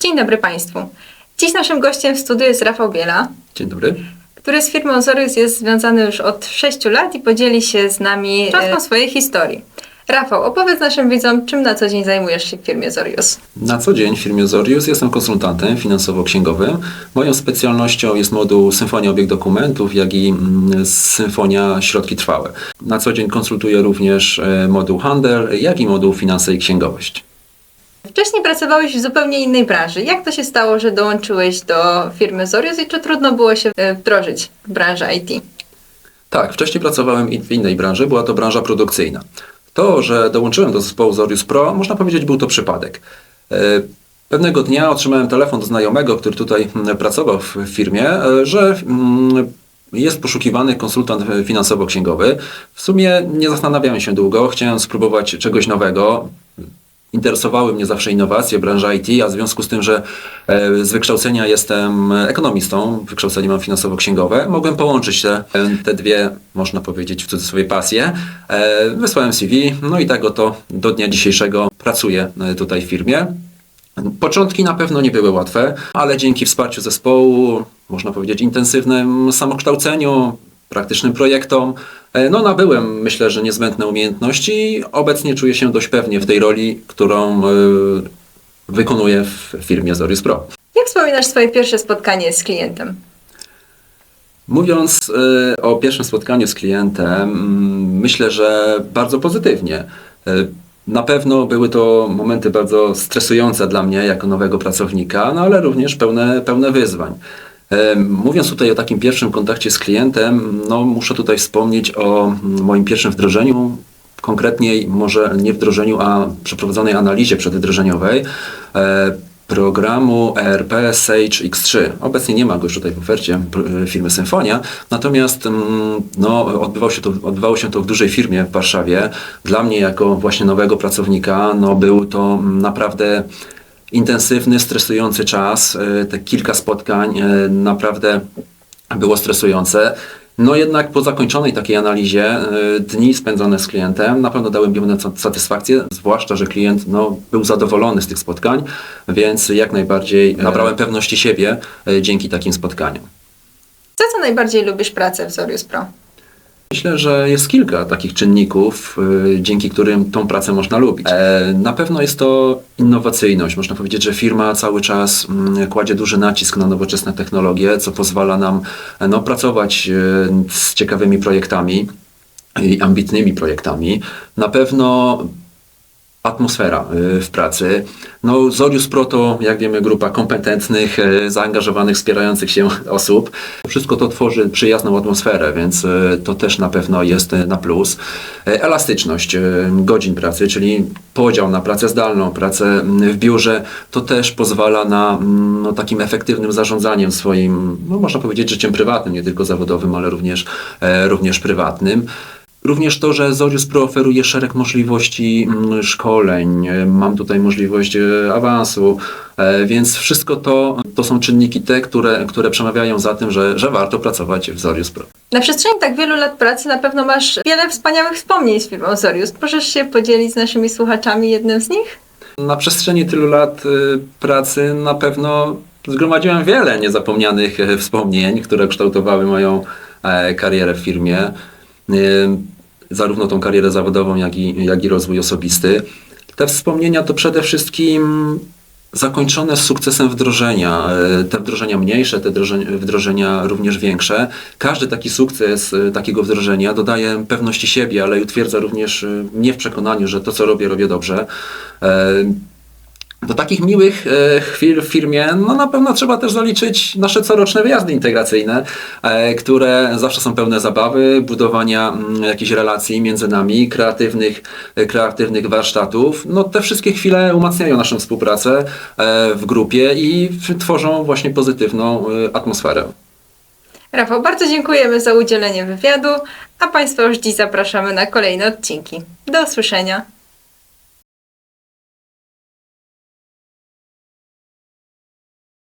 Dzień dobry Państwu. Dziś naszym gościem w studiu jest Rafał Biela, Dzień dobry. który z firmą Zorius jest związany już od 6 lat i podzieli się z nami cząstką swojej historii. Rafał, opowiedz naszym widzom, czym na co dzień zajmujesz się w firmie Zorius. Na co dzień w firmie Zorius jestem konsultantem finansowo-księgowym. Moją specjalnością jest moduł Symfonia Obieg Dokumentów, jak i mm, Symfonia Środki Trwałe. Na co dzień konsultuję również e, moduł Handel, jak i moduł Finanse i Księgowość. Wcześniej pracowałeś w zupełnie innej branży. Jak to się stało, że dołączyłeś do firmy Zorius i czy trudno było się e, wdrożyć w branżę IT? Tak, wcześniej pracowałem w innej branży, była to branża produkcyjna. To, że dołączyłem do zespołu Zorius Pro, można powiedzieć, był to przypadek. E, Pewnego dnia otrzymałem telefon do znajomego, który tutaj mm, pracował w firmie, e, że mm, jest poszukiwany konsultant finansowo-księgowy. W sumie nie zastanawiałem się długo, chciałem spróbować czegoś nowego. Interesowały mnie zawsze innowacje, branża IT, a w związku z tym, że e, z wykształcenia jestem ekonomistą, wykształcenie mam finansowo-księgowe, mogłem połączyć te, te dwie, można powiedzieć, w cudzysłowie pasje. E, Wysłałem CV, no i tak oto do dnia dzisiejszego pracuję e, tutaj w firmie. Początki na pewno nie były łatwe, ale dzięki wsparciu zespołu, można powiedzieć intensywnym samokształceniu, praktycznym projektom, e, no nabyłem myślę, że niezbędne umiejętności i obecnie czuję się dość pewnie w tej roli, którą e, wykonuję w firmie Zorius Pro. Jak wspominasz swoje pierwsze spotkanie z klientem? Mówiąc e, o pierwszym spotkaniu z klientem, mm, myślę, że bardzo pozytywnie. Na pewno były to momenty bardzo stresujące dla mnie jako nowego pracownika, no ale również pełne, pełne wyzwań. E, Mówiąc tutaj o takim pierwszym kontakcie z klientem, no muszę tutaj wspomnieć o moim pierwszym wdrożeniu, konkretniej może nie wdrożeniu, a przeprowadzonej analizie przedwdrożeniowej e, programu ERP Sage X3. Obecnie nie ma go już tutaj w ofercie pr- firmy Symfonia, natomiast mm, no, odbywało, się to, odbywało się to w dużej firmie w Warszawie. Dla mnie jako właśnie nowego pracownika no, był to mm, naprawdę intensywny, stresujący czas. E, Te kilka spotkań e, naprawdę było stresujące. No jednak po zakończonej takiej analizie e, dni spędzone z klientem na pewno dały mi satysfakcję, zwłaszcza, że klient no, był zadowolony z tych spotkań, więc jak najbardziej nabrałem pewności siebie dzięki takim spotkaniom. Za co najbardziej lubisz pracę w Zorius Pro? Myślę, że jest kilka takich czynników, y, dzięki którym tą pracę można lubić. E, Na pewno jest to innowacyjność. Można powiedzieć, że firma cały czas mm, kładzie duży nacisk na nowoczesne technologie, co pozwala nam e, no, pracować y, z ciekawymi projektami i ambitnymi projektami. Na pewno atmosfera y, w pracy. No, Zorius Pro to, jak wiemy, grupa kompetentnych, y, zaangażowanych, wspierających się osób. Wszystko to tworzy przyjazną atmosferę, więc y, to też na pewno jest na plus. Elastyczność godzin pracy, czyli podział na pracę zdalną, pracę mm, w biurze, to też pozwala na mm, no, takim efektywnym zarządzaniem swoim, no, można powiedzieć, życiem prywatnym, nie tylko zawodowym, ale również, e, również prywatnym. Również to, że Zorius Pro oferuje szereg możliwości mm, szkoleń, e, mam tutaj możliwość e, awansu, e, więc wszystko to, to są czynniki te, które, które przemawiają za tym, że, że warto pracować w Zorius Pro. Na przestrzeni tak wielu lat pracy na pewno masz wiele wspaniałych wspomnień z firmą Zorius. Możesz się podzielić z naszymi słuchaczami jednym z nich? Na przestrzeni tylu lat pracy na pewno zgromadziłem wiele niezapomnianych wspomnień, które kształtowały moją karierę w firmie. Zarówno tą karierę zawodową, jak i, jak i rozwój osobisty. Te wspomnienia to przede wszystkim zakończone z sukcesem wdrożenia. E, Te wdrożenia mniejsze, te wdrożenia, również większe. Każdy taki sukces e, takiego wdrożenia dodaje pewności siebie, ale utwierdza również e, mnie w przekonaniu, że to, co robię, robię dobrze. Do takich miłych e, chwil w firmie, no na pewno trzeba też zaliczyć nasze coroczne wyjazdy integracyjne, e, które zawsze są pełne zabawy, budowania mm, jakichś relacji między nami, kreatywnych, e, kreatywnych warsztatów. No te wszystkie chwile umacniają naszą współpracę w grupie i tworzą właśnie pozytywną atmosferę. Rafał, bardzo dziękujemy za udzielenie wywiadu, a Państwa już dziś zapraszamy na kolejne odcinki. Do usłyszenia.